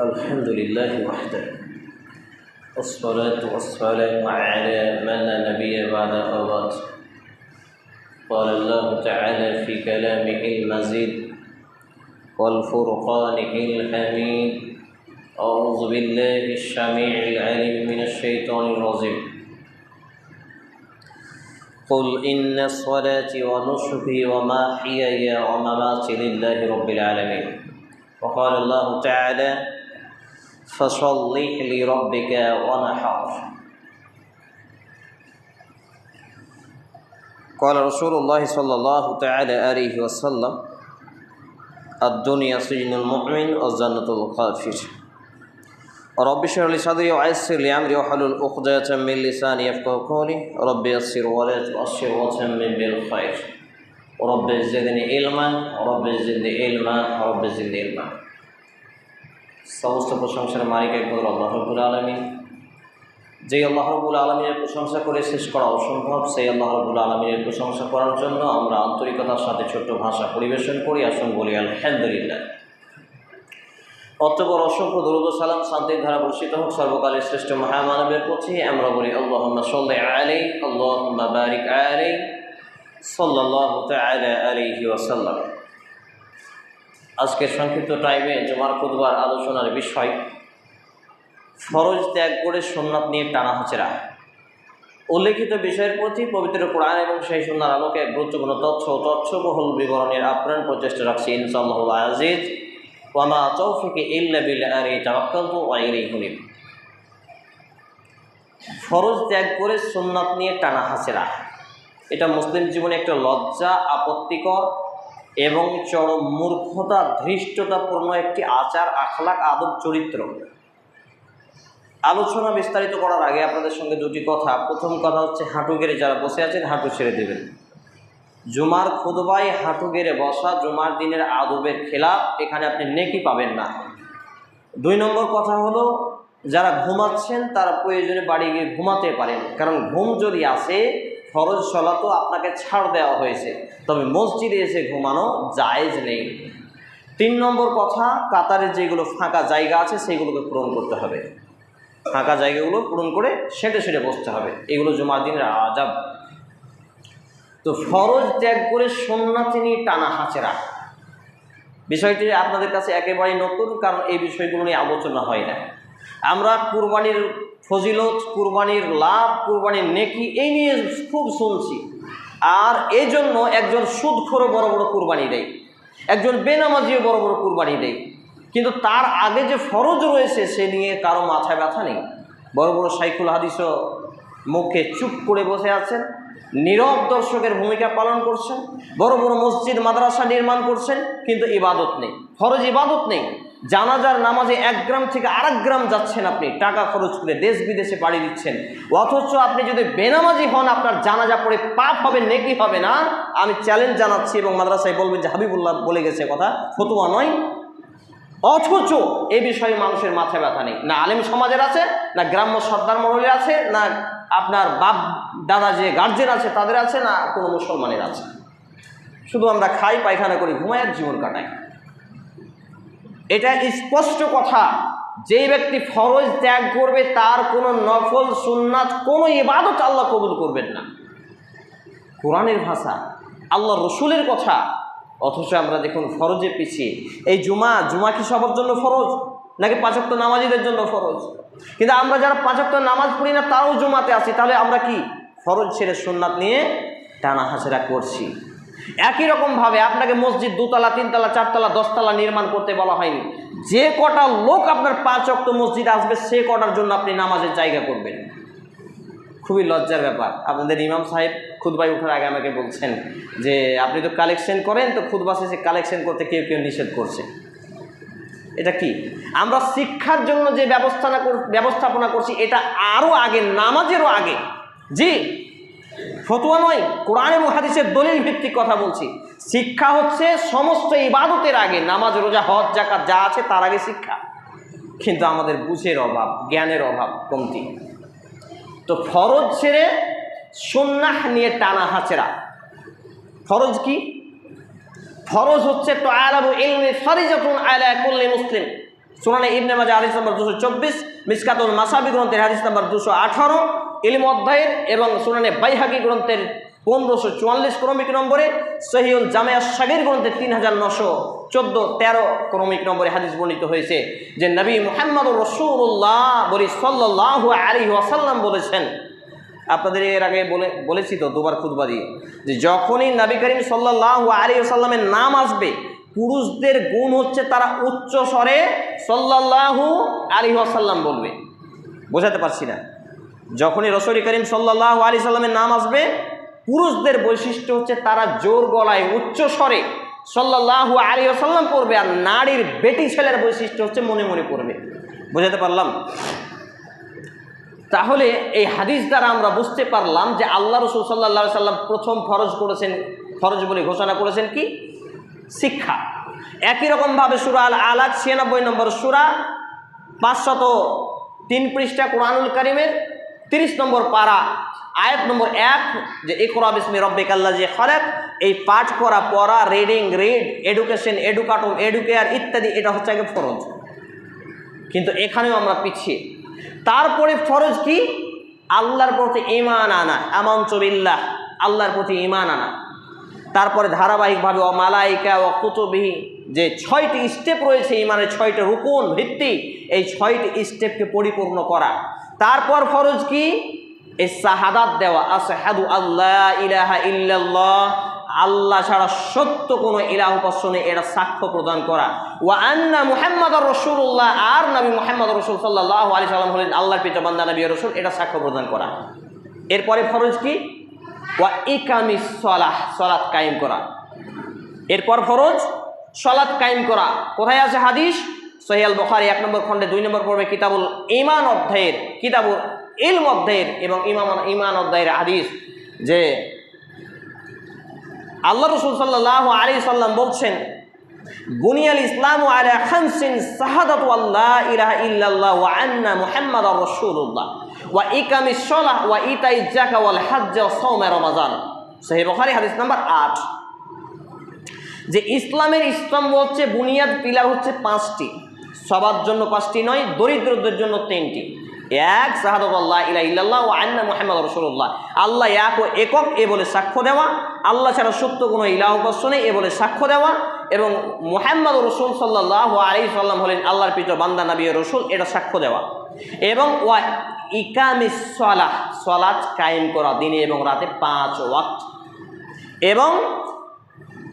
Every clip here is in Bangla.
الحمد لله وحده. والصلاة والسلام على من لا نبي بعد أوقات قال الله تعالى في كلامه المزيد والفرقانه الحميد. أعوذ بالله السميع العليم من الشيطان الرجيم. قل إن صلاتي ونسكي ومحياي ومماتي لله رب العالمين. وقال الله تعالى فصل لربك ونحر قال رسول الله صلى الله تعالى عليه وسلم الدنيا سجن المؤمن والجنة الكافر. رب اشرح لي صدري ويسر لي أمري واحلل عقدة من لساني يفقهوا قولي. رب يسر ولا تؤشر وتمم بالخير. رب زدني علما رب زدني علما رب زدني علما. সমস্ত প্রশংসার মালিক একমাত্র আল্লাহ আলমী যেই আল্লাহ রবুল আলমিনের প্রশংসা করে শেষ করা অসম্ভব, সেই আল্লাহ রবুল আলমিনের প্রশংসা করার জন্য আমরা আন্তরিকতার সাথে ছোট্ট ভাষা পরিবেশন করি, আসুন বলি, আলহামদুলিল্লাহ। অতপর অসংখ্য দরুদ সালাম শান্তির ধারা বর্ষিত হোক, সর্বকালের শ্রেষ্ঠ মহামানবের প্রতি আমরা বলি আল্লাহ সাল্লাহ আলী আল্লাহ বারিক আলী সাল্লাহ আলিহি ওয়াসাল্লাম। আজকের সংক্ষিপ্ত টাইমে জমার খুদবার আলোচনার বিষয়, ফরজ ত্যাগ করে সোমনাথ নিয়ে টানা হাচেরা উল্লেখিত বিষয়ের প্রতি পবিত্র কোরআন এবং সেই সন্ন্যার আলোকে গুরুত্বপূর্ণ তথ্য তথ্যবহুল বিবরণের আপ্রাণ প্রচেষ্টা রাখছি ইনশাল্লাহ আজিজ। ওয়ামা তৌফিকে ইল্লা আর এই তাওয়াক্কাল তো ফরজ ত্যাগ করে সোমনাথ নিয়ে টানা হাসেরা এটা মুসলিম জীবনে একটা লজ্জা, আপত্তিকর এবং চরম মূর্খতা, ধৃষ্টতাপূর্ণ একটি আচার, আখলাক, আদব, চরিত্র। আলোচনা বিস্তারিত করার আগে আপনাদের সঙ্গে দুটি কথা। প্রথম কথা হচ্ছে, হাঁটু গেড়ে যারা বসে আছেন, হাঁটু ছেড়ে দেবেন। জুমার খুদবাই হাঁটু গেড়ে বসা জুমার দিনের আদবের খেলাফ এখানে আপনি নেকি পাবেন না। দুই নম্বর কথা হলো, যারা ঘুমাচ্ছেন তারা প্রয়োজনে বাড়ি গিয়ে ঘুমাতে পারেন। কারণ ঘুম যদি আসে ফরজ সলাতো আপনাকে ছাড় দেওয়া হয়েছে। তবে মসজিদে এসে ঘুমানো জায়েজ নেই। তিন নম্বর কথা কাতারে যেগুলো ফাঁকা জায়গা আছে, সেগুলোকে পূরণ করতে হবে। ফাঁকা জায়গাগুলো পূরণ করে সেটে সেটে বসতে হবে। এগুলো জুমার দিনের আজাব তো ফরজ ত্যাগ করে নিয়ে টানা হাঁচেরা বিষয়টি আপনাদের কাছে একেবারেই নতুন, কারণ এই বিষয়গুলো নিয়ে আলোচনা হয় না। আমরা কুরবানির ফজিলত, কুরবানির লাভ, কুরবানির নেকি, এই নিয়ে খুব শুনছি। আর এই জন্য একজন সুদখোরও বড় বড় কুরবানি দেয়। একজন বেনামাজিও বড় বড় কুরবানি দেয়। কিন্তু তার আগে যে ফরজ রয়েছে, সে নিয়ে কারও মাথায় ব্যথা নেই। বড় বড় সাইকুল হাদিসও মুখে চুপ করে বসে আছেন, নীরব দর্শকের ভূমিকা পালন করছেন, বড় বড় মসজিদ, মাদ্রাসা নির্মাণ করছেন, কিন্তু ইবাদত নেই। ফরজ ইবাদত নেই। জানাজার নামাজে এক গ্রাম থেকে আরেক গ্রাম যাচ্ছেন আপনি, টাকা খরচ করে দেশ বিদেশে পাড়ি দিচ্ছেন। অথচ আপনি যদি বেনামাজি হন, আপনার জানাজা পড়ে পাপ হবে, নেকি হবে না? আমি চ্যালেঞ্জ জানাচ্ছি এবং মাদ্রাসায় বলবেন যে হাবিবুল্লাহ বলে গেছে কথা, ফতুয়া নয়। অথচ এ বিষয়ে মানুষের মাথায় ব্যথা নেই। না আলেম সমাজের আছে, না গ্রাম্য সর্দার মহলের আছে, না আপনার বাপ, দাদা যে গার্জেন আছে, তাদের আছে, না কোনো মুসলমানের আছে। শুধু আমরা খাই, পায়খানা করি ঘুমায় জীবন কাটাই। এটা স্পষ্ট কথা। যেই ব্যক্তি ফরজ ত্যাগ করবে, তার কোনো নফল, সুন্নাত, কোনো ইবাদত আল্লাহ কবুল করবেন না। কোরআনের ভাষা আল্লাহ রসুলের কথা। অথচ আমরা দেখুন ফরজে পিছিয়ে এই জুমা জুমা কি সবার জন্য ফরজ? নাকি পাঁচক্ত নামাজিদের জন্য ফরজ? কিন্তু আমরা যারা পাঁচক্ত নামাজ পড়ি না, তারাও জুমাতে আসি। তাহলে আমরা কি? ফরজ ছেড়ে সুন্নাত নিয়ে টানা হাসেরা করছি। একই রকমভাবে আপনাকে মসজিদ দুতলা, তিনতলা, চারতলা, দশতলা নির্মাণ করতে বলা হয়নি। যে কটা লোক আপনার পাঁচ অক্ত মসজিদ আসবে, সে কটার জন্য আপনি নামাজের জায়গা করবেন? খুবই লজ্জার ব্যাপার। আপনাদের ইমাম সাহেব খুদবাই উঠার আগে আমাকে বলছেন যে, আপনি তো কালেকশন করেন, তো খুদবা শেষে কালেকশন করতে কেউ কেউ নিষেধ করছে। এটা কি? আমরা শিক্ষার জন্য যে ব্যবস্থানা ব্যবস্থাপনা করছি, এটা আরও আগে, নামাজেরও আগে। জি। ফতুয়া নয়, কোরআন এবং হাদিসের দলিল ভিত্তিক কথা বলছি। শিক্ষা হচ্ছে সমস্ত ইবাদতের আগে, নামাজ, রোজা, হজ জাকাত যা আছে তার আগে শিক্ষা। কিন্তু আমাদের বুঝের অভাব, জ্ঞানের অভাব কমতি। তো ফরজ ছেড়ে সুন্নাহ নিয়ে টানা হাঁচেরা ফরজ কি? ফরজ হচ্ছে তো আলাবু ইলমি ফরিজাতুন আলা কুল্লি মুসলিম। সুনানে ইবনে মাজা হাদিস নম্বর দুশো চব্বিশ, মিসকাতুল মাসাবি গ্রন্থের হাদিস নম্বর দুশো আঠারো ইলম অধ্যায়ের এবং সুনানে বাইহাকি গ্রন্থের পনেরোশো চুয়াল্লিশ ক্রমিক নম্বরে সহিউল জামেয়া সাগির গ্রন্থের তিন হাজার নশো চোদ্দ, তেরো ক্রমিক নম্বরে হাদিস বর্ণিত হয়েছে যে নবী মোহাম্মদ রসুল্লাহ বলি সাল্লাহ আলী ওয়াসাল্লাম বলেছেন। আপনাদের এর আগে বলে বলেছি তো দুবার খুদবা দিয়ে, যে যখনই নবী করিম সাল্লাহ আলী সাল্লামের নাম আসবে, পুরুষদের গুণ হচ্ছে তারা উচ্চ স্বরে সাল্লাহু আলী আসাল্লাম বলবে। বোঝাতে পারছি না? যখনই রসুল করিম সাল্লাহ আলী সাল্লামের নাম আসবে, পুরুষদের বৈশিষ্ট্য হচ্ছে তারা জোর গলায়, উচ্চ স্বরে সাল্লাহু আলী আসাল্লাম পড়বে আর নারীর বেটি ছেলের বৈশিষ্ট্য হচ্ছে মনে মনে পড়বে। বোঝাতে পারলাম? তাহলে এই হাদিস দ্বারা আমরা বুঝতে পারলাম যে আল্লাহ রসুল সাল্লাহ সাল্লাম প্রথম ফরজ করেছেন, ফরজ বলে ঘোষণা করেছেন কি? শিক্ষা। একই রকমভাবে সুরা আল আলাদ ছিয়ানব্বই নম্বর সুরা পাঁচশত তিন পৃষ্ঠা কোরআনুল করিমের তিরিশ নম্বর পারা, আয়াত নম্বর এক, যে ইকরা বিসমি রব্বিক আল্লাহ যে খলেক, এই পাঠ করা, পড়া রিডিং রিড এডুকেশন এডুকাটম এডুকেয়ার ইত্যাদি, এটা হচ্ছে আগে ফরজ। কিন্তু এখানেও আমরা পিছিয়ে। তারপরে ফরজ কি? আল্লাহর প্রতি ইমান আনা এমন চবিল্লাহ আল্লাহর প্রতি ইমান আনা। তারপরে ধারাবাহিকভাবে ও মালাইকা ও কুতুবিহি, যে ছয়টি স্টেপ রয়েছে ইমানের ছয়টি রুকুন ভিত্তি এই ছয়টি স্টেপকে পরিপূর্ণ করা। তারপর ফরজ কি? এই শাহাদাত দেওয়া আসাহাদু আল্লাহ ইলাহা ইল্লাল্লাহ। আল্লাহ ছাড়া সত্য কোনো ইলাহ উপাসনে এরা সাক্ষ্য প্রদান করা। ও আন্না মুহাম্মদ রসুল্লাহ আর নবী মুহাম্মদ রসুল সাল্লাহ আলি সাল্লাম হলেন আল্লাহর পিতা, বান্দা, নবী রসুল, এটা সাক্ষ্য প্রদান করা। এরপরে ফরজ কি? ওয়া ইকামি সলাহ সলাৎ কায়েম করা। এরপর ফরজ সলাৎ কায়েম করা। কোথায় আছে হাদিস? সহিয়াল বখারি এক নম্বর খণ্ডে, দুই নম্বর পর্বে কিতাবুল ইমান অধ্যায়ের, কিতাবুল ইলম অধ্যায়ের এবং ইমাম ইমান অধ্যায়ের হাদিস যে আল্লাহ রসুল সাল্লাহ আলী সাল্লাম বলছেন, বুনিয়াল ইসলাম আলা খামসিন শাহাদাত আল্লাহ ইলাহা ইল্লাল্লাহ ওয়া আন্না মুহাম্মাদ রাসূলুল্লাহ ওয়া ইকামিস সালাহ ওয়া ইতাই যাকা ওয়াল হজ্জ ওয়া সাওম রমাজান। সহিহ বুখারী, হাদিস নাম্বার 8 যে ইসলামের স্তম্ভ হচ্ছে, বুনিয়াদ পিলার হচ্ছে পাঁচটি। সবার জন্য পাঁচটি নয়, দরিদ্রদের জন্য তিনটি। এক, শাহাদত আল্লাহ ইলা ও আন্না মোহাম্মদ রসুল্লাহ আল্লাহ এক ও একক, এ বলে সাক্ষ্য দেওয়া। আল্লাহ ছাড়া সত্য কোনো ইলাহ উপাসনে এ বলে সাক্ষ্য দেওয়া। এবং মোহাম্মদ রসুল সাল্লাহ আলী সাল্লাম হলেন আল্লাহর পিত বান্দা নবী রসুল, এটা সাক্ষ্য দেওয়া। এবং ওয়া ইকামি সলাহ সলাচ কায়েম করা দিনে এবং রাতে পাঁচ ওয়াক্ত। এবং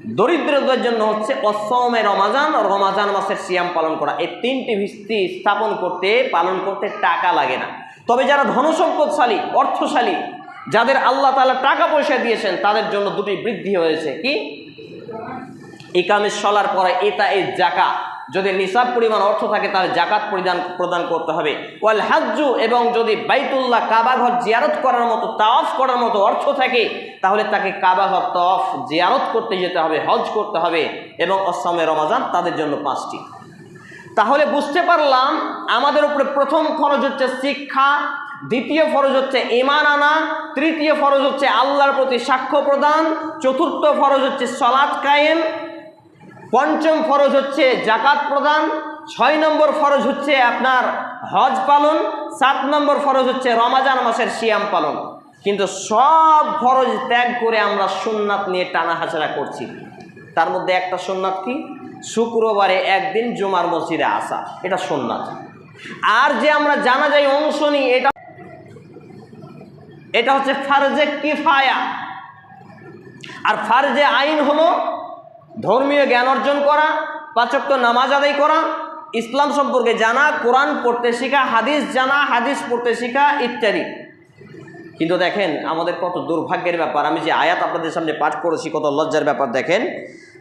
দরিদ্রদের জন্য হচ্ছে অসমে রমাজান রমাজান মাসের সিয়াম পালন করা। এই তিনটি ভিত্তি স্থাপন করতে, পালন করতে টাকা লাগে না। তবে যারা ধনসম্পদশালী, অর্থশালী, যাদের আল্লাহ তালা টাকা পয়সা দিয়েছেন, তাদের জন্য দুটি বৃদ্ধি হয়েছে। কি? ইকামের সলার পরে এটা এই জাকা যদি নিসাব পরিমাণ অর্থ থাকে, তাহলে জাকাত পরিধান, প্রদান করতে হবে। ওয়াল হাজ্জু, এবং যদি বাইতুল্লাহ কাবাঘর জিয়ারত করার মতো, তাওয়াফ করার মতো অর্থ থাকে, তাহলে তাকে কাবাঘর তফ জিয়ারত করতে যেতে হবে, হজ করতে হবে, এবং অসমে রমাজান তাদের জন্য পাঁচটি। তাহলে বুঝতে পারলাম, আমাদের উপরে প্রথম খরচ হচ্ছে শিক্ষা, দ্বিতীয় ফরজ হচ্ছে ইমান আনা, তৃতীয় ফরজ হচ্ছে আল্লাহর প্রতি সাক্ষ্য প্রদান, চতুর্থ ফরজ হচ্ছে সলাৎ কায়েম পঞ্চম ফরজ হচ্ছে জাকাত প্রদান, ছয় নম্বর ফরজ হচ্ছে আপনার হজ পালন, সাত নম্বর ফরজ হচ্ছে রমাজান মাসের সিয়াম পালন। কিন্তু সব ফরজ ত্যাগ করে আমরা সুন্নাত নিয়ে টানা হাঁচড়া করছি। তার মধ্যে একটা সুন্নাত কি? শুক্রবারে একদিন জুমার মসজিদে আসা। এটা সুন্নাত। আর যে আমরা জানা যায় অংশ নিই, এটা এটা হচ্ছে ফারজে কিফায়া। আর ফারজে আইন হলো ধর্মীয় জ্ঞান অর্জন করা পাচক্য নামাজ আদায় করা, ইসলাম সম্পর্কে জানা, কোরআন পড়তে শেখা, হাদিস জানা, হাদিস পড়তে শেখা ইত্যাদি। কিন্তু দেখেন, আমাদের কত দুর্ভাগ্যের ব্যাপার। আমি যে আয়াত আপনাদের সামনে পাঠ করেছি, কত লজ্জার ব্যাপার, দেখেন।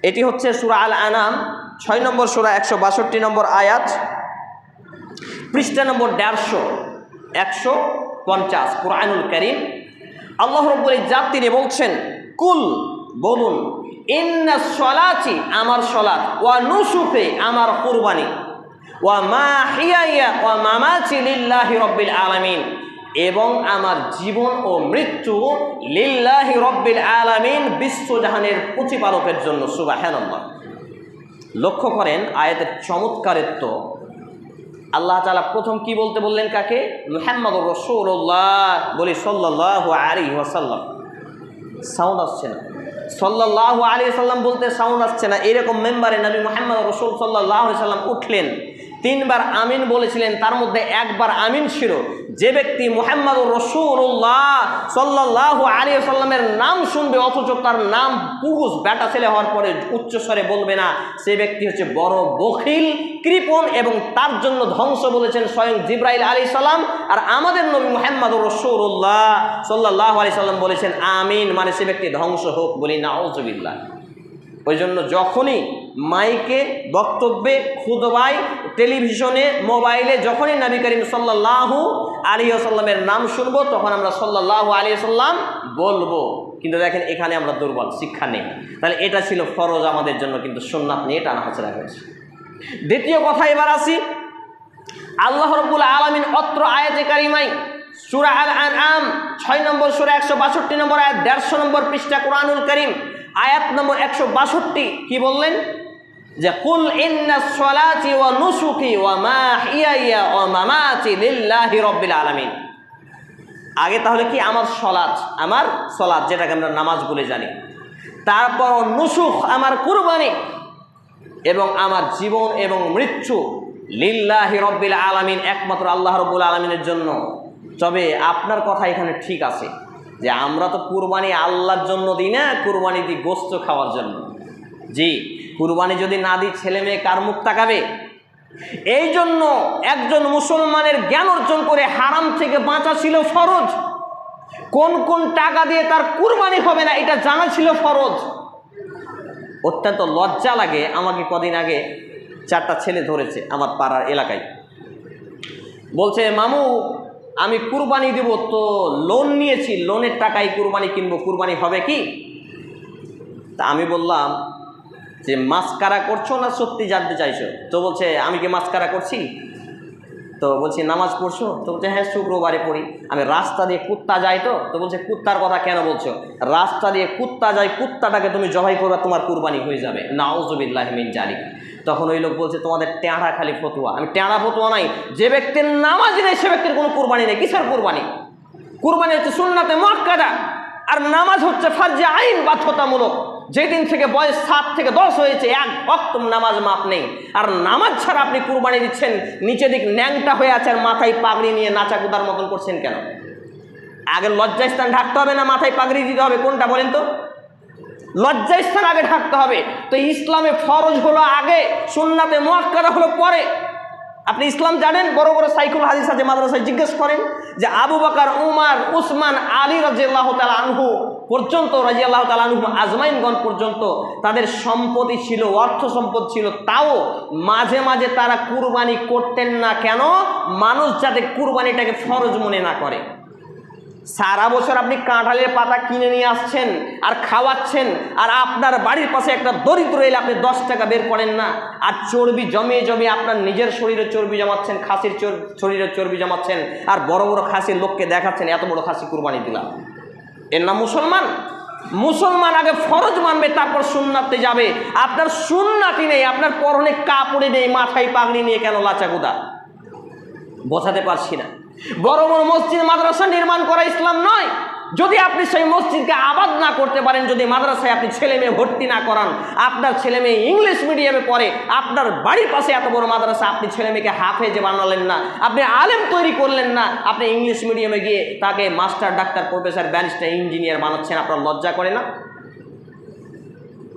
এটি হচ্ছে সুরা আল আনাম ছয় নম্বর সুরা, একশো বাষট্টি নম্বর আয়াত, পৃষ্ঠা নম্বর দেড়শো, একশো পঞ্চাশ, কোরআনুল করিম। আল্লাহ রব্বুল জাত তিনি বলছেন, কুল, বলুন ইন্না সলাচি আমার সলাত, ওয়া নুসুফে আমার কুরবানি, ওয়া মা হিয়াইয়া ওয়া মামাচি লিল্লাহি রব্বিল আলামিন, এবং আমার জীবন ও মৃত্যু লিল্লাহি রব্বিল আলামিন বিশ্বজাহানের প্রতিপালকের জন্য সুবাহান লক্ষ্য করেন, আয়াতের চমৎকারিত্ব। আল্লাহ তালা প্রথম কি বলতে বললেন কাকে? মুহাম্মদ রসুল্লাহ বলি সাল্লাহ আলী ওয়াসাল্লাম। সাউন্ড আসছে না? সাল্লাহ আলী সাল্লাম বলতে সাউন্ড আসছে না। এরকম মেম্বারে নবী মোহাম্মদ রসুল সাল্লাহ সাল্লাম উঠলেন। তিনবার আমিন বলেছিলেন, তার মধ্যে একবার আমিন ছিল। যে ব্যক্তি মোহাম্মদ রসুল্লাহ সাল্লাহ আলী সাল্লামের নাম শুনবে, অথচ তার নাম পুরুষ বেটা ছেলে হওয়ার পরে উচ্চস্বরে বলবে না, সে ব্যক্তি হচ্ছে বড় বখিল, কৃপণ এবং তার জন্য ধ্বংস বলেছেন স্বয়ং জিব্রাইল আলী সাল্লাম আর আমাদের নবী মোহাম্মদ রসুল্লাহ সাল্লাহ আলি সাল্লাম বলেছেন, আমিন মানে সে ব্যক্তি ধ্বংস হোক বলি না ওজবিল্লা ওই জন্য যখনই মাইকে বক্তব্যে খুদবাই টেলিভিশনে, মোবাইলে, যখনই নবী করিম সাল্লাহু আলী সাল্লামের নাম শুনব, তখন আমরা সাল্লাহ আলী সাল্লাম বলব। কিন্তু দেখেন এখানে আমরা দুর্বল, শিক্ষা নেই। তাহলে এটা ছিল ফরজ আমাদের জন্য, কিন্তু সোননাথ নিয়ে টানা হাঁচড়া হয়েছে। দ্বিতীয় কথা এবার আসি। আল্লাহ রব্বুল আলমিন অত্র আয়াতে কারিমাই সুরা আল আন আম ছয় নম্বর সুরা, একশো বাষট্টি নম্বর আয়াত, দেড়শো নম্বর পৃষ্ঠা কোরআনুল করিম আয়াত নম্বর একশো বাষট্টি, কি বললেন? যে কুল ওয়া আলামিন। আগে তাহলে কি আমার সলাৎ আমার সলাৎ যেটাকে আমরা নামাজ বলে জানি। তারপর নুসুখ আমার কুরবানি এবং আমার জীবন এবং মৃত্যু লিল্লাহি রব্বিল আলামিন, একমাত্র আল্লাহ রব্বুল আলমিনের জন্য। তবে আপনার কথা এখানে ঠিক আছে। যে আমরা তো কুরবানি আল্লাহর জন্য দিই না, কুরবানি দিই গোস্ত খাওয়ার জন্য। জি, কুরবানি যদি না দিই, ছেলে মেয়ে কার মুখ তাকাবে? এই জন্য একজন মুসলমানের জ্ঞান অর্জন করে হারাম থেকে বাঁচা ছিল ফরজ। কোন কোন টাকা দিয়ে তার কুরবানি হবে না, এটা জানা ছিল ফরজ। অত্যন্ত লজ্জা লাগে। আমাকে কদিন আগে চারটা ছেলে ধরেছে আমার পাড়ার এলাকায়। বলছে, মামু আমি কুরবানি দেব তো লোন নিয়েছি লোনের টাকায় কুরবানি কিনবো, কুরবানি হবে কি? তা আমি বললাম যে, মাস্কারা করছ না সত্যি জানতে চাইছো? তো বলছে, আমি কি মাস্কারা করছি? তো বলছি, নামাজ পড়ছো? তো বলছে হ্যাঁ শুক্রবারে পড়ি। আমি রাস্তা দিয়ে কুত্তা যাই তো তো বলছে, কুত্তার কথা কেন বলছো? রাস্তা দিয়ে কুত্তা যায় কুত্তাটাকে তুমি জবাই করবে, তোমার কুরবানি হয়ে যাবে। নাওজবিল্লাহ মিন জালিক। তখন ওই লোক বলছে, তোমাদের ট্যাঁড়া খালি ফতুয়া। আমি টেঁড়া ফতুয়া নাই। যে ব্যক্তির নামাজ নেই, সে ব্যক্তির কোনো কুরবানি নেই। কিসের কুরবানি? কুরবানি হচ্ছে সুন্নাতে মক্কাদা আর নামাজ হচ্ছে ফার্জে আইন বাধ্যতামূলক। যেদিন থেকে বয়স সাত থেকে দশ হয়েছে, এক অক্তম নামাজ মাপ নেই। আর নামাজ ছাড়া আপনি কুরবানি দিচ্ছেন, নিচে দিক ন্যাংটা হয়ে আছে আর মাথায় পাগড়ি নিয়ে নাচা কুদার মতন করছেন কেন? আগে লজ্জাস্থান ঢাকতে হবে না, মাথায় পাগড়ি দিতে হবে, কোনটা বলেন তো? লজ্জাস্থান আগে ঢাকতে হবে। তো ইসলামে ফরজ হলো আগে, সুন্নাতে মোয়াক্কাদা হলো পরে। আপনি ইসলাম জানেন? বড় বড় সাইকুল হাদিস আছে, মাদ্রাসায় জিজ্ঞেস করেন যে আবু বাকার, উমার, উসমান, আলী রাজিয়াল্লাহ তালা আনহু পর্যন্ত রাজিয়াল্লাহ তালা আনহু আজমাইনগঞ্জ পর্যন্ত তাদের সম্পত্তি ছিল, অর্থ সম্পদ ছিল, তাও মাঝে মাঝে তারা কুরবানি করতেন না কেন? মানুষ যাতে কুরবানিটাকে ফরজ মনে না করে। সারা বছর আপনি কাঁঠালের পাতা কিনে নিয়ে আসছেন আর খাওয়াচ্ছেন, আর আপনার বাড়ির পাশে একটা দরিদ্র এলে আপনি দশ টাকা বের করেন না। আর চর্বি জমিয়ে জমিয়ে আপনার নিজের শরীরে চর্বি জমাচ্ছেন, খাসির শরীরে চর্বি জমাচ্ছেন, আর বড় বড় খাসির লোককে দেখাচ্ছেন, এত বড় খাসি কুরবানি দিলাম। এর নাম মুসলমান? মুসলমান আগে ফরজ মানবে, তারপর সুন্নাতে যাবে। আপনার সুন্নাতি নেই, আপনার পরনে কাপড়ে নেই, মাথায় পাগড়ি নিয়ে কেন লাচাগুদা? বোঝাতে পারছি না। বড় বড় মসজিদ মাদ্রাসা নির্মাণ করা ইসলাম নয়। যদি আপনি সেই মসজিদকে আবাদ না করতে পারেন, যদি মাদ্রাসায় আপনি ছেলে মেয়ে ভর্তি না করান, আপনার ছেলে মেয়ে ইংলিশ মিডিয়ামে পড়ে, আপনার বাড়ির পাশে এত বড় মাদ্রাসা, আপনি ছেলে মেয়েকে হাফেজে বানালেন না, আপনি আলেম তৈরি করলেন না, আপনি ইংলিশ মিডিয়ামে গিয়ে তাকে master, doctor, professor, barrister, engineer বানাচ্ছেন, আপনার লজ্জা করে না?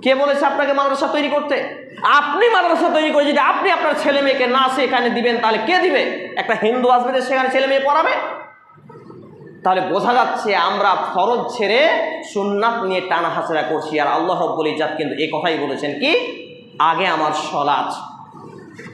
কে বলেছে আপনাকে মাদ্রাসা তৈরি করতে? আপনি মাদ্রাসা তৈরি করে যদি আপনি আপনার ছেলে মেয়েকে না সেখানে দিবেন, তাহলে কে দিবে? একটা হিন্দু আসবে যে সেখানে ছেলে মেয়ে পড়াবে? তাহলে বোঝা যাচ্ছে আমরা ফরজ ছেড়ে সুন্নাত নিয়ে টানা হাসেরা করছি, আর আল্লাহ রব্বুল ইজাত কিন্তু এ কথাই বলেছেন কি? আগে আমার সলাচ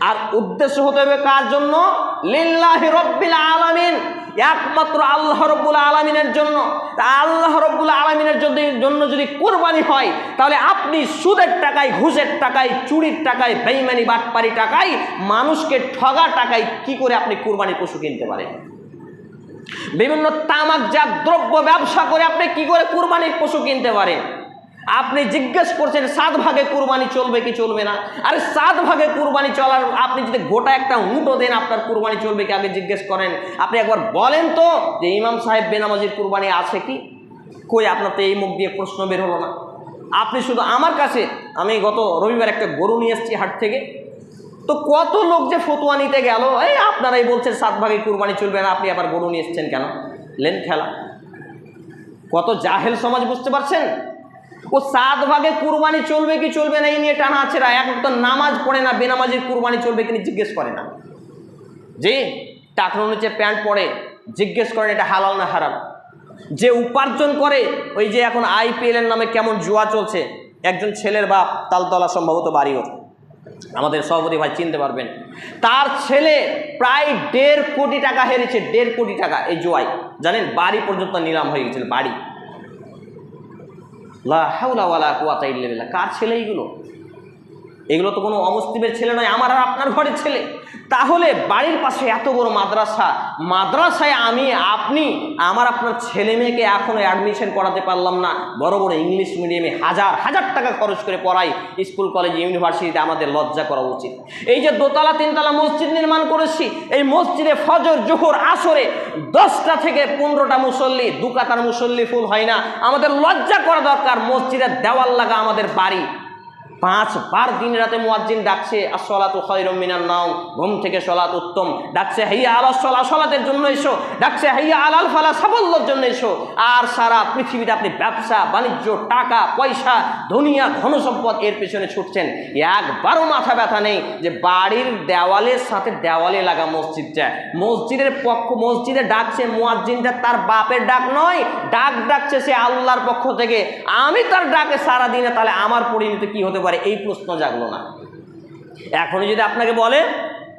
আর উদ্দেশ্য হতে হবে কার জন্য? লিল্লাহি রব্বিল আলামিন। একমাত্র আল্লাহ রব্বুল আলমিনের জন্য। আল্লাহ রব্বুল আলমিনের যদি জন্য যদি কোরবানি হয়, তাহলে আপনি সুদের টাকায়, ঘুষের টাকায়, চুরির টাকায়, বেইমানি, বাটপারি টাকায়, মানুষকে ঠগা টাকায় কি করে আপনি কোরবানি পশু কিনতে পারেন? বিভিন্ন তামাকজাত দ্রব্য ব্যবসা করে আপনি কি করে কোরবানির পশু কিনতে পারেন? আপনি জিজ্ঞেস করছেন, সাত ভাগে কুরবানি চলবে কি চলবে না? আরে সাত ভাগে কুরবানি চলার, আপনি যদি গোটা একটা উঁটো দেন, আপনার কুরবানি চলবে কি? আগে জিজ্ঞেস করেন। আপনি একবার বলেন তো যে ইমাম সাহেব বেনামাজির কুরবানি আছে কি? কই, আপনার তো এই মুখ দিয়ে প্রশ্ন বের হলো না। আপনি শুধু আমার কাছে, আমি গত রবিবার একটা গরু নিয়ে এসেছি হাট থেকে। তো কত লোক যে ফতুয়া নিতে গেল? এই আপনারাই বলছেন সাত ভাগে কুরবানি চলবে না, আপনি আবার গরু নিয়ে এসছেন কেন? লেন খেলা। কত জাহেল সমাজ বুঝতে পারছেন? ও সাত ভাগে কুরবানি চলবে কি চলবে না, এই নিয়ে টানা আছে এক তো নামাজ পড়ে না, বেনামাজির কুরবানি চলবে কিনা জিজ্ঞেস করে না। যে টাকনো নিচে প্যান্ট পরে, জিজ্ঞেস করেন এটা হালাল না হারাম। যে উপার্জন করে, ওই যে এখন আইপিএল এর নামে কেমন জুয়া চলছে, একজন ছেলের বাপ, তালতলা সম্ভবত বাড়ি ওর আমাদের সভাপতি ভাই চিনতে পারবেন। তার ছেলে প্রায় দেড় কোটি টাকা হেরেছে, দেড় কোটি টাকা এই জুয়াই জানেন, বাড়ি পর্যন্ত নিলাম হয়ে গেছিল, বাড়ি। লা হাওলা ওয়ালা কুয়াতা ইল্লা বিল্লাহ। কার ছেলে এইগুলো এগুলো তো কোনো অমুসলিমের ছেলে নয়, আমার আর আপনার ঘরের ছেলে। তাহলে বাড়ির পাশে এত বড় মাদ্রাসা, মাদ্রাসায় আমি, আপনি, আমার আপনার ছেলে মেয়েকে এখনও অ্যাডমিশন করাতে পারলাম না। বড় বড় ইংলিশ মিডিয়ামে হাজার হাজার টাকা খরচ করে পড়াই স্কুল কলেজ ইউনিভার্সিটিতে আমাদের লজ্জা করা উচিত। এই যে দোতলা, তিনতলা মসজিদ নির্মাণ করেছি, এই মসজিদে ফজর, জোহর, আসরে দশটা থেকে পনেরোটা মুসল্লি, দু কাতার মুসল্লি ফুল হয় না। আমাদের লজ্জা করা দরকার, মসজিদের দেওয়াল লাগা আমাদের বাড়ি। পাঁচবার দিন রাতে মুয়াজ্জিন ডাকছে আসলাতু খয়রুম মিনান নাও ঘুম থেকে সলাত উত্তম। ডাকছে, হাইয়া আলা সলা, সলাতের জন্য এসো। ডাকছে, হাইয়া আলাল ফালা সাফল্যর জন্য এসো। আর সারা পৃথিবীতে আপনি ব্যবসা, বাণিজ্য, টাকা, পয়সা, দুনিয়া, ধনসম্পদ এর পেছনে ছুটছেন। একবারও মাথা ব্যথা নেই যে বাড়ির দেওয়ালের সাথে দেওয়ালে লাগা মসজিদটা। মসজিদের পক্ষ, মসজিদে ডাকছে মুয়াজ্জিনটা তার বাপের ডাক নয়, ডাক ডাকছে সে আল্লাহর পক্ষ থেকে। আমি তার ডাকে সারা দিনে তাহলে আমার পরিণতি কি হতে পারে? এই প্রশ্ন জাগলো না। এখনই যদি আপনাকে বলে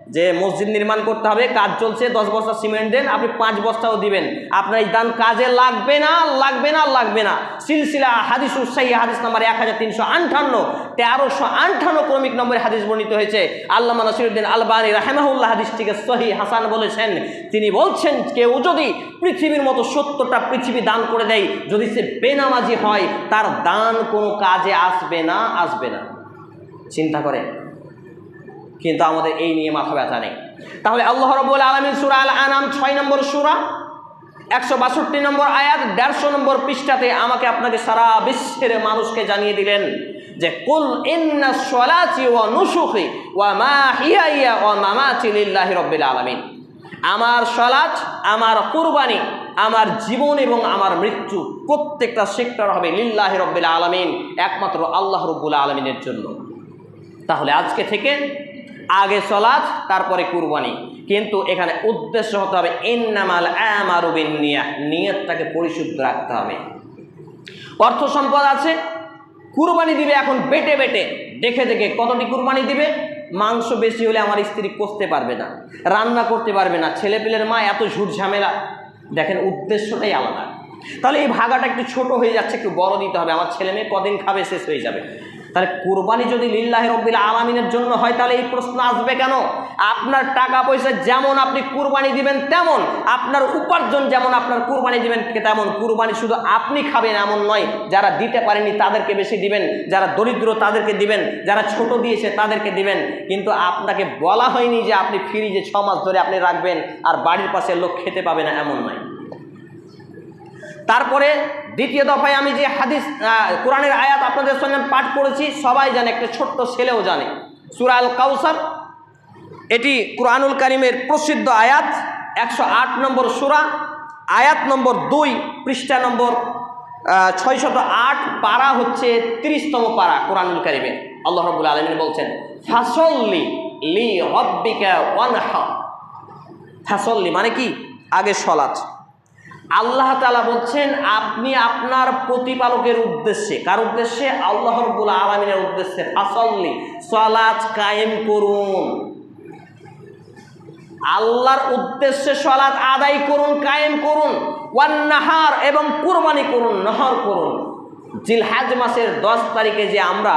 যে মসজিদ নির্মাণ করতে হবে, কাজ চলছে, দশ বস্তা সিমেন্ট দেন, আপনি পাঁচ বস্তাও দিবেন। আপনার এই দান কাজে লাগবে না লাগবে না লাগবে না। সিলসিলা হাদিস উৎসাহী হাদিস নাম্বার এক হাজার তিনশো আটান্ন, তেরোশো আটান্ন ক্রমিক নম্বরে হাদিস বর্ণিত হয়েছে। আল্লাহ নসিরুদ্দিন আলবানী রাহেমাহুল্লাহ হাদিসটিকে সহি হাসান বলেছেন। তিনি বলছেন, কেউ যদি পৃথিবীর মতো সত্তরটা পৃথিবী দান করে দেয়, যদি সে বেনামাজি হয়, তার দান কোনো কাজে আসবে না আসবে না। চিন্তা করেন। কিন্তু আমাদের এই নিয়ে মাথা ব্যথা নেই। তাহলে আল্লাহ রবুল আলমিন সুরা আল আনাম ছয় নম্বর সুরা, একশো বাষট্টি নম্বর আয়াত, দেড়শো নম্বর পৃষ্ঠাতে আমাকে আপনাকে সারা বিশ্বের মানুষকে জানিয়ে দিলেন যে, কুল ওয়া মা রব্বিল আলামিন। আমার সলাচ আমার কুরবানি, আমার জীবন এবং আমার মৃত্যু প্রত্যেকটা সেক্টর হবে লিল্লাহি রব্বিল আলমিন, একমাত্র আল্লাহ রব্বুল আলমিনের জন্য। তাহলে আজকে থেকে আগে সলাচ তারপরে কুরবানি। কিন্তু এখানে উদ্দেশ্য হতে হবে ইন্নামাল আমারুবিন নিয়া নিয়তটাকে পরিশুদ্ধ রাখতে হবে। অর্থ সম্পদ আছে, কুরবানি দিবে এখন বেটে বেটে, দেখে দেখে কতটি কুরবানি দিবে? মাংস বেশি হলে আমার স্ত্রী কষতে পারবে না, রান্না করতে পারবে না, ছেলেপিলের মা এত ঝুট ঝামেলা। দেখেন উদ্দেশ্যটাই আলাদা। তাহলে এই ভাগাটা একটু ছোট হয়ে যাচ্ছে, একটু বড় দিতে হবে। আমার ছেলে মেয়ে কদিন খাবে, শেষ হয়ে যাবে। তাহলে কুরবানি যদি লিল্লাহ রব্বিল আলমিনের জন্য হয়, তাহলে এই প্রশ্ন আসবে কেন? আপনার টাকা পয়সা যেমন আপনি কুরবানি দিবেন তেমন, আপনার উপার্জন যেমন আপনার কুরবানি দিবেন তেমন, কুরবানি শুধু আপনি খাবেন এমন নয়, যারা দিতে পারেনি তাদেরকে বেশি দিবেন, যারা দরিদ্র তাদেরকে দিবেন, যারা ছোট দিয়েছে তাদেরকে দিবেন। কিন্তু আপনাকে বলা হয়নি যে আপনি ফ্রিজে ছ মাস ধরে আপনি রাখবেন আর বাড়ির পাশে লোক খেতে পাবে না এমন নয়। তারপরে দ্বিতীয় দফায় আমি যে হাদিস কোরআনের আয়াত আপনাদের সঙ্গে পাঠ করেছি, সবাই জানে, একটা ছোট্ট ছেলেও জানে। সুরাল কাউসার এটি কোরআনুল কারিমের প্রসিদ্ধ আয়াত, একশো আট নম্বর সুরা, আয়াত নম্বর দুই, পৃষ্ঠা নম্বর ছয়শত আট, পারা হচ্ছে তিরিশতম পারা কোরআনুল কারিমের আল্লাহ রবুল আলমিন বলছেন, ফাসল্লি লি রব্বিকা ওয়ানহা। ফাসল্লি মানে কি? আগে সলাচ আল্লাহ তালা বলছেন, আপনি আপনার প্রতিপালকের উদ্দেশ্যে, কার উদ্দেশ্যে? আল্লাহ রব্বুল আলমিনের উদ্দেশ্যে, ফাসল্লি সলাচ কায়েম করুন। আল্লাহর উদ্দেশ্যে সলাৎ আদায় করুন, কায়েম করুন। ওয়ান নাহার এবং কুরবানি করুন, নহর করুন। জিলহাজ মাসের দশ তারিখে যে আমরা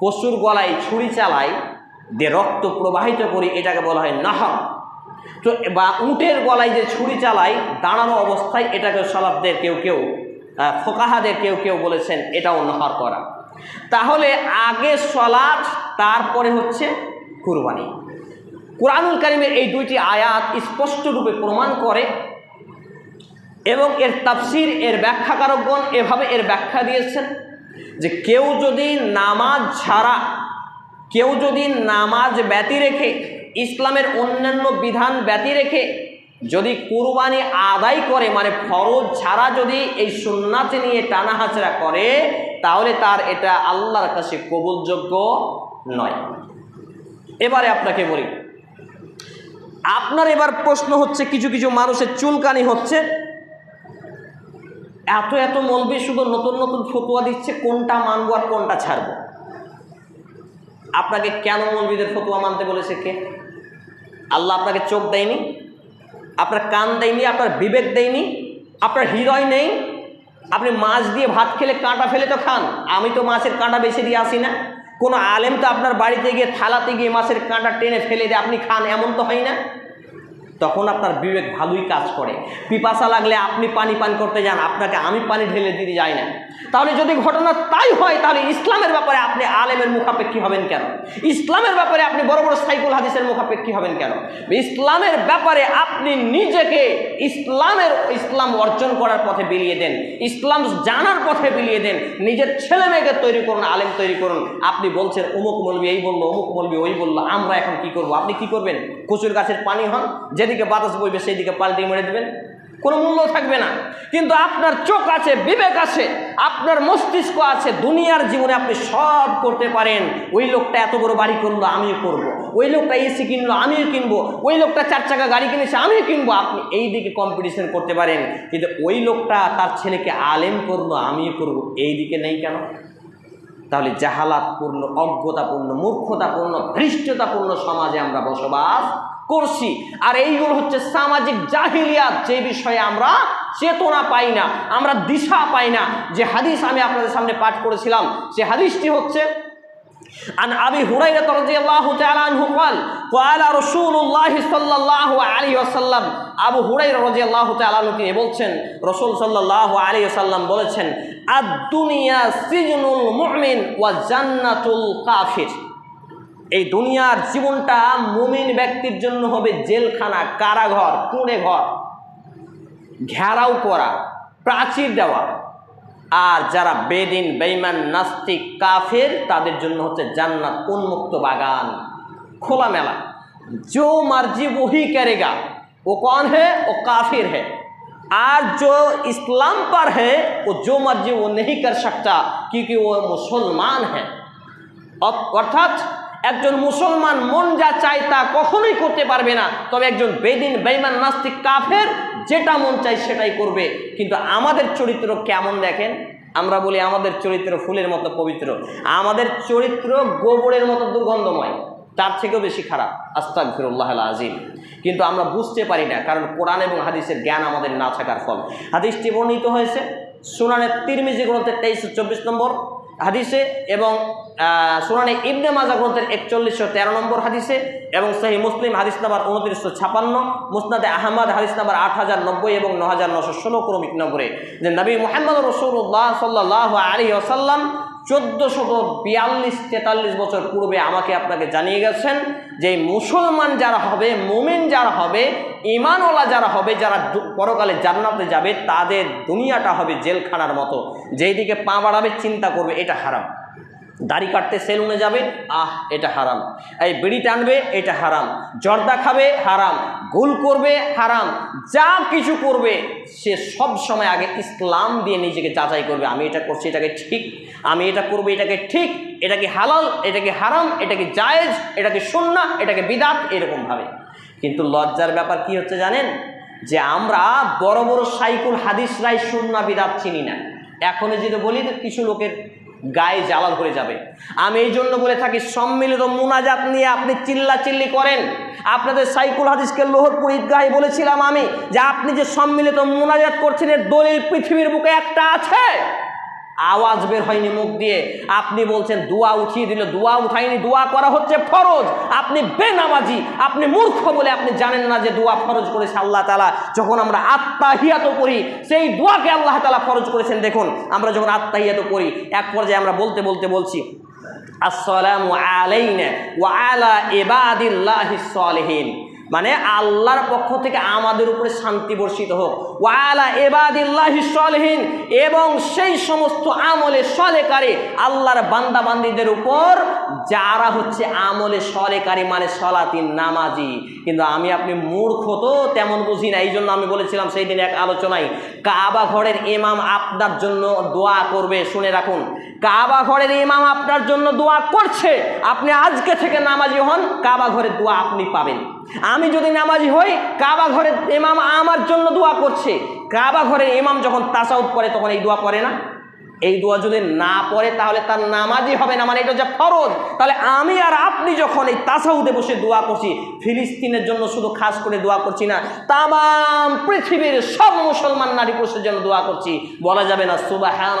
পশুর গলায় ছুরি চালাই দিয়ে রক্ত প্রবাহিত করি, এটাকে বলা হয় নহর। বা উটের গলায় যে ছুরি চালায়, দাঁড়ানো অবস্থায় এটাকে সলাপদের কেউ কেউ ফোকাহাদের কেউ কেউ বলেছেন এটাও নহর করা। তাহলে আগে সলাৎ তারপরে হচ্ছে কুরবানি। কোরআনুল কারিমের এই দুইটি আয়াত স্পষ্টরূপে প্রমাণ করে এবং এর তাফসির, এর ব্যাখ্যাকারকগণ এভাবে এর ব্যাখ্যা দিয়েছেন যে কেউ যদি নামাজ ছাড়া, কেউ যদি নামাজ ব্যতি রেখে ইসলামের অন্যান্য বিধান ব্যতি রেখে যদি কুরবানি আদায় করে মানে ফরজ ছাড়া যদি এই সুন্নাতে নিয়ে টানা হাচড়া করে, তাহলে তার এটা আল্লাহর কাছে কবুলযোগ্য নয়। এবারে আপনাকে বলি, আপনার এবার প্রশ্ন হচ্ছে, কিছু কিছু মানুষের চুলকানি হচ্ছে। এত এত মলবি শুধু নতুন নতুন ফতুয়া দিচ্ছে, কোনটা মানবো আর কোনটা ছাড়বো? আপনাকে কেন মলবিদের ফতুয়া মানতে বলেছে কে? আল্লাহ আপনাকে চোখ দেয়নি, আপনার কান দেয়নি, আপনার বিবেক দেয়নি, আপনার হৃদয় নেই। আপনি মাছ দিয়ে ভাত খেলে কাঁটা ফেলে তো খান। আমি তো মাছের কাঁটা বেছে দিয়ে আসি না। কোনো আলেম তো আপনার বাড়িতে গিয়ে থালাতে গিয়ে মাছের কাঁটা টেনে ফেলে দিয়ে আপনি খান, এমন তো হয় না। তখন আপনার বিবেক ভালোই কাজ করে। পিপাসা লাগলে আপনি পানি পান করতে যান, আপনাকে আমি পানি ঢেলে দিতে যাই না। তাহলে যদি ঘটনা তাই হয়, তাহলে ইসলামের ব্যাপারে আপনি আলেমের মুখাপেক্ষী হবেন কেন? ইসলামের ব্যাপারে আপনি বড় বড় সাইকুল হাদিসের মুখাপেক্ষী হবেন কেন? ইসলামের ব্যাপারে আপনি নিজেকে ইসলামের, ইসলাম অর্জন করার পথে বিলিয়ে দেন, ইসলাম জানার পথে বিলিয়ে দেন, নিজের ছেলে মেয়েকে তৈরি করুন, আলেম তৈরি করুন। আপনি বলছেন, অমুক মলবি এই বলল, অমুক মলবি ওই বলল, আমরা এখন কি করব? আপনি কি করবেন? কচুর গাছের পানি হন যেদিকে বাতাস বইবে সেই দিকে পাল্টে মেরে দেবেন। কোনো মূল্য থাকবে না। কিন্তু আপনার চোখ আছে, বিবেক আছে, আপনার মস্তিষ্ক আছে, দুনিয়ার জীবনে আপনি সব করতে পারেন। ওই লোকটা এত বড় বাড়ি করল, আমিও করব। ওই লোকটা এসি কিনলো, আমিও কিনবো। ওই লোকটা চার চাকা গাড়ি কিনেছে, আমিও কিনবো। আপনি এই দিকে কম্পিটিশন করতে পারেন। কিন্তু ওই লোকটা তার ছেলেকে আলেম করল, আমিও করব। এই দিকে নেই কেন? তাহলে জাহালাতপূর্ণ, অজ্ঞতাপূর্ণ, মূর্খতাপূর্ণ, ধৃষ্টতাপূর্ণ সমাজে আমরা বসবাস করছি আর এইগুলো হচ্ছে সামাজিক জাহিলিয়াত যে বিষয়ে আমরা চেতনা পাই না আমরা দিশা পাই না যে হাদিস আমি আপনাদের সামনে পাঠ করেছিলাম সে হাদিসটি হচ্ছে عن أبي هريرة رضي الله تعالى عنه قال قال رسول الله صلى الله عليه وسلم আবু হুরাইরা রাদিয়াল্লাহু তাআলা আনহু তিনি বলছেন রাসূল সাল্লাল্লাহু আলাইহি ওয়াসাল্লাম বলেছেন আদ-দুনিয়া সিজনুল মুমিন ওয়া জান্নাতুল কাফির এই দুনিয়ার জীবনটা মুমিন ব্যক্তির জন্য হবে জেলখানা কারাঘর কুঁড়ে ঘর ঘেরাও করা প্রাচীর দেওয়া আর যারা বেদিন বেইমান নাস্তিক কাফের তাদের জন্য হচ্ছে জান্নাত উন্মুক্ত বাগান খোলামেলা जो मर्जी वही करेगा वो कौन है वो काफिर है और जो इस्लाम पर है वो जो मर्जी वो नहीं कर सकता क्योंकि वो मुसलमान है অ- অর্থাৎ একজন মুসলমান মন যা চায় তা কখনোই করতে পারবে না। তবে একজন বেদিন বেইমান নাস্তিক, কাফের যেটা মন চায় সেটাই করবে। কিন্তু আমাদের চরিত্র কেমন দেখেন? আমরা বলি আমাদের চরিত্র ফুলের মতো পবিত্র। আমাদের চরিত্র গোবরের মতো দুর্গন্ধময়, তার থেকেও বেশি খারাপ। আস্তাক ফিরুল্লাহ আজিম কিন্তু আমরা বুঝতে পারি না, কারণ কোরআন এবং হাদিসের জ্ঞান আমাদের না থাকার ফল। হাদিসটি বর্ণিত হয়েছে সুনানের তিরমিজি গ্রন্থের তেইশশো চব্বিশ নম্বর হাদিসে এবং সুরানে ইবনে মাজা গ্রন্থের একচল্লিশশো তেরো নম্বর হাদিসে এবং সেই মুসলিম হাদিস নাম্বার উনত্রিশশো ছাপান্ন, মুসনাদে আহমদ হাদিস নাম্বার আট হাজার নব্বই এবং ন হাজার নশো ষোলো ক্রমিক নম্বরে। যে নবী মোহাম্মদ রসুল্লাহ সাল্লাহ আলী আসাল্লাম চোদ্দোশত বিয়াল্লিশ তেতাল্লিশ বছর পূর্বে আমাকে আপনাকে জানিয়ে গেছেন যে মুসলমান যারা হবে, মুমিন যারা হবে ইমানওয়ালা যারা হবে, যারা পরকালে জান্নাতে যাবে, তাদের দুনিয়াটা হবে জেলখানার মতো। যেই দিকে পা বাড়াবে, চিন্তা করবে, এটা হারাম। দাড়ি কাটতে সেলুনে যাবে, আহ, এটা হারাম। এই বিড়ি টানবে এটা হারাম। জর্দা খাবে, হারাম। গুল করবে, হারাম। যা কিছু করবে, সে সব সময় আগে ইসলাম দিয়ে নিজেকে যাচাই করবে, আমি এটা করছি, এটাকে ঠিক, আমি এটা করব, এটাকে ঠিক, এটা কি হালাল, এটা কি হারাম, এটা কি জায়েজ, এটা কি এটাকে বিদাত এরকমভাবে কিন্তু লজ্জার ব্যাপার কি হচ্ছে জানেন? যে আমরা বড় বড় সাইকুল হাদিসরাই সুন্না বিদাত চিনি না। এখনই যদি বলি কিছু লোকের গায়ে জ্বালা ধরে যাবে। আমি এই জন্য বলে থাকি, সম্মিলিত মোনাজাত নিয়ে আপনি চিল্লা চিল্লি করেন। আপনাদের সাইকুল হাদিসকে লোহরপুর ঈদগাহে বলেছিলাম আমি যে আপনি যে সম্মিলিত মোনাজাত করছেন, এর দলিল পৃথিবীর বুকে একটা আছে। আওয়াজ বের হয়নি মুখ দিয়ে। আপনি বলছেন, দোয়া উঠিয়ে দিল, দোয়া উঠায়নি, দোয়া করা হচ্ছে ফরজ। আপনি বেনামাজি, আপনি মূর্খ বলে আপনি জানেন না যে দোয়া ফরজ করেছে আল্লাহ তালা যখন আমরা আত্মাহিয়াত করি সেই দোয়াকে আল্লাহ তালা ফরজ করেছেন। দেখুন, আমরা যখন আত্মাহিয়াত করি এক পর্যায়ে আমরা বলতে বলতে বলছি, আসসালামু আলাইনা ওয়া আলা ইবাদিল্লাহিস সালিহিন। মানে আল্লাহর পক্ষ থেকে আমাদের উপরে শান্তি বর্ষিত হোক। ওয়ালা এবাদিল্লাহি সলহীন, এবং সেই সমস্ত আমলে সলেকারী আল্লাহর বান্দাবান্দিদের উপর, যারা হচ্ছে আমলে সলেকারী মানে সলাতিন নামাজি। কিন্তু আমি আপনি মূর্খ তো, তেমন বুঝি না এই জন্য আমি বলেছিলাম সেই দিন এক আলোচনায়, কাবা ঘরের ইমাম আপনার জন্য দোয়া করবে, শুনে রাখুন। কাবা ঘরের ইমাম আপনার জন্য দোয়া করছে, আপনি আজকে থেকে নামাজি হন, কাবা ঘরের দোয়া আপনি পাবেন। আমি যদি নামাজি হই, কাবা ঘরের ইমাম আমার জন্য দোয়া করছে। কাবা ঘরের ইমাম যখন তাসাউদ করে, তখন এই দোয়া পড়ে না? এই দোয়া যদি না পড়ে, তাহলে তার নামাজই হবে না মানে এটা হচ্ছে ফরজ। তাহলে আমি আর আপনি যখন এই তাসাউদে বসে দোয়া করছি, ফিলিস্তিনের জন্য শুধু খাস করে দোয়া করছি না তাম পৃথিবীর সব মুসলমান নারী পুরুষের জন্য দোয়া করছি, বলা যাবে না সুবাহান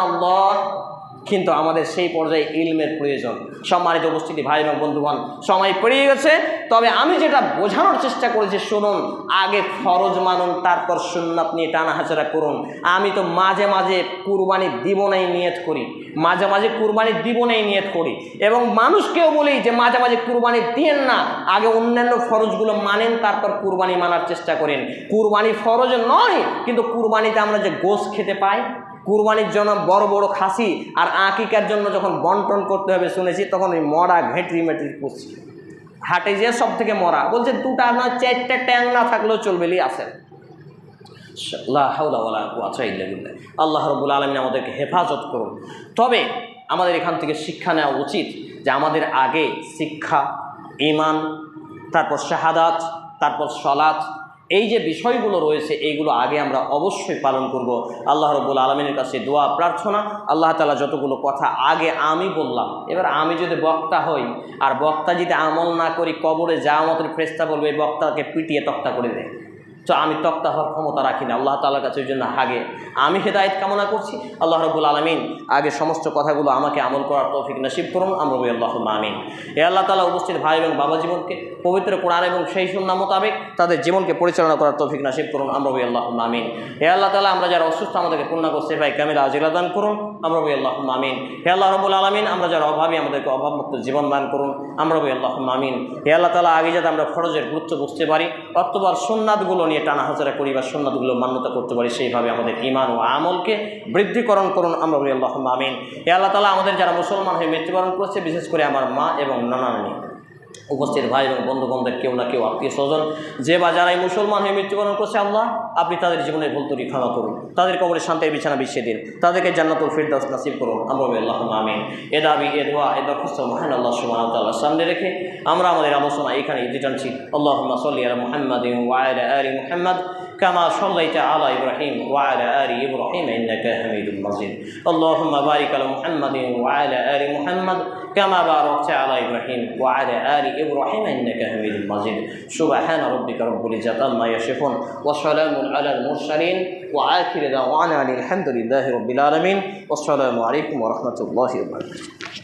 কিন্তু আমাদের সেই পর্যায়ে ইলমের প্রয়োজন। সম্মানিত উপস্থিতি, ভাই এবং বন্ধুগণ, সময় পেরিয়ে গেছে। তবে আমি যেটা বোঝানোর চেষ্টা করেছি, শুনুন, আগে ফরজ মানুন, তারপর সুন্নাত নিয়ে টানা হাজারা করুন। আমি তো মাঝে মাঝে কুরবানি দিব নাই নিয়ত করি। মাঝে মাঝে কুরবানি দিব নাই নিয়ত করি। এবং মানুষকেও বলি যে মাঝে মাঝে কুরবানি দিয়েন না। আগে অন্যান্য ফরজগুলো মানেন, তারপর কুরবানি মানার চেষ্টা করেন। কুরবানি ফরজ নয়, কিন্তু কুরবানিতে আমরা যে গোস খেতে পাই কুরবানির জন্য বড় বড় খাসি আর আঁকিকার জন্য যখন বন্টন করতে হবে শুনেছি, তখন ওই মরা ঘেটরি মেটরি পুষছি হাটে যে সব থেকে মরা, বলছে দুটা নয় চারটা ট্যাং না থাকলেও চলবে আসেন আল্লাহ রবুল আলমিন আমাদেরকে হেফাজত করুন। তবে আমাদের এখান থেকে শিক্ষা নেওয়া উচিত যে আমাদের আগে শিক্ষা ইমান তারপর শাহাদাত, তারপর সলাৎ এই যে বিষয়গুলো রয়েছে, এইগুলো আগে আমরা অবশ্যই পালন করব। আল্লাহ রব্বুল আলমিনের কাছে দোয়া, প্রার্থনা, আল্লাহ তালা যতগুলো কথা আগে আমি বললাম, এবার আমি যদি বক্তা হই, আর বক্তা যদি আমল না করি, কবরে যাওয়া মতো ফ্রেস্তা বলবে বক্তাকে পিটিয়ে তক্তা করে দেয়। তো আমি তক্তা হওয়ার ক্ষমতা রাখি না। আল্লাহ তালার কাছে ওই জন্য আগে আমি হেদায়ত কামনা করছি। আল্লাহ রবুল আলমিন আগে সমস্ত কথাগুলো আমাকে আমল করার তৌফিক নসিব করুন। আমরা আল্লাহ আমিন। এ আল্লাহ তালা উপস্থিত ভাই এবং বাবা জীবনকে পবিত্র কোরআন এবং সেই সুন্না মোতাবেক তাদের জীবনকে পরিচালনা করার তৌফিক নসিব করুন। আমরা আল্লাহ আমিন। এ আল্লাহ তালা আমরা যারা অসুস্থ, আমাদেরকে পূর্ণ করছে ভাই কামিল আজিলা দান করুন। আমরা আল্লাহ আমিন। হে আল্লাহ রবুল আলমিন, আমরা যারা অভাবী, আমাদেরকে অভাবমুক্ত জীবন দান করুন। আমরা আল্লাহ আমিন। হে আল্লাহ তালা আগে যাতে আমরা খরচের গুরুত্ব বুঝতে পারি অথবা সুন্নাতগুলো নিয়ে টানা হাজারা করি বা সুন্নাতগুলো মান্যতা করতে পারি, সেইভাবে আমাদের ইমান ও আমলকে বৃদ্ধিকরণ করুন আমরা আল্লাহ আমিন। এ আল্লাহ তালা আমাদের যারা মুসলমান হয়ে মৃত্যুবরণ করেছে, বিশেষ করে আমার মা এবং নানা নানি। উপস্থিত ভাই এবং বন্ধু বান্ধব কেউ না কেউ আত্মীয় স্বজন, যে বা যারাই মুসলমান হয়ে মৃত্যুবরণ করছে আল্লাহ, আপনি তাদের জীবনের ভুল তৈরি ক্ষমা করুন। তাদের কবরে শান্তির বিছানা বিছিয়ে দিন। তাদেরকে জান্নাতুল ফিরদাস নাসিব করুন। আমরা আমিন। এ দাবি, এ দোয়া, এ দরখাস্ত মহান আল্লাহ সুমান তাল্লাহ সামনে রেখে আমরা আমাদের আলোচনা এখানে ইতি টানছি। আল্লাহ সাল্লি মোহাম্মদ আলী মুহাম্মদ। كما صليت على إبراهيم وعلى آل إبراهيم إنك حميد مجيد. اللهم بارك على محمد وعلى آل محمد كما باركت على إبراهيم وعلى آل إبراهيم إنك حميد مجيد. سبحان ربك رب العزة عما يصفون وسلام على المرسلين وآخر دعوانا الحمد لله رب العالمين. والسلام عليكم ورحمة الله وبركاته.